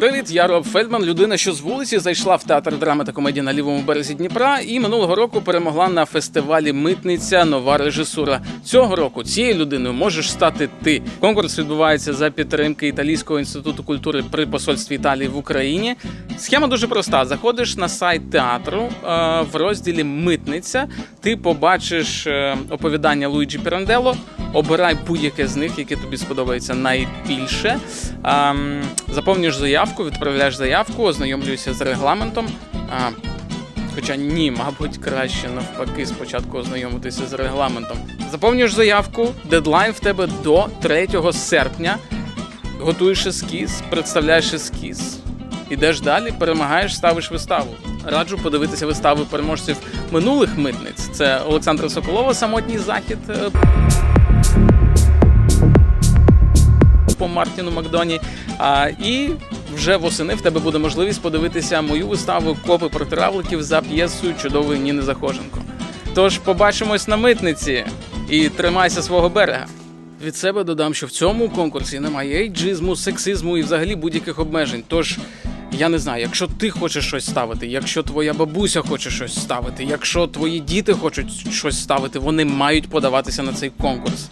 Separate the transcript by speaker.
Speaker 1: Привіт, я Роб Фельдман, людина, що з вулиці зайшла в театр драми та комедії на лівому березі Дніпра і минулого року перемогла на фестивалі Митниця нова режисура. Цього року цією людиною можеш стати ти. Конкурс відбувається за підтримки Італійського інституту культури при посольстві Італії в Україні. Схема дуже проста: заходиш на сайт театру е, в розділі Митниця. Ти побачиш е, оповідання Луїджі Пірандело. Обирай будь-яке з них, яке тобі сподобається найбільше. Ем, заповнюєш заявку, відправляєш заявку, ознайомлюєшся з регламентом. Хоча ні, мабуть, краще навпаки спочатку ознайомитися з регламентом. Заповнюєш заявку, дедлайн в тебе до 3 серпня. Готуєш ескіз, представляєш ескіз. Ідеш далі, перемагаєш, ставиш виставу. Раджу подивитися вистави переможців минулих митниць. Це Олександра Соколова, самотній захід. по Мартіну Макдоні. А, і вже восени в тебе буде можливість подивитися мою виставу Копи проти равликів за п'єсою чудової Ніни Захоженко. Тож побачимось на митниці і тримайся свого берега. Від себе додам, що в цьому конкурсі немає ейджизму, сексизму і взагалі будь-яких обмежень. Тож я не знаю, якщо ти хочеш щось ставити, якщо твоя бабуся хоче щось ставити, якщо твої діти хочуть щось ставити, вони мають подаватися на цей конкурс.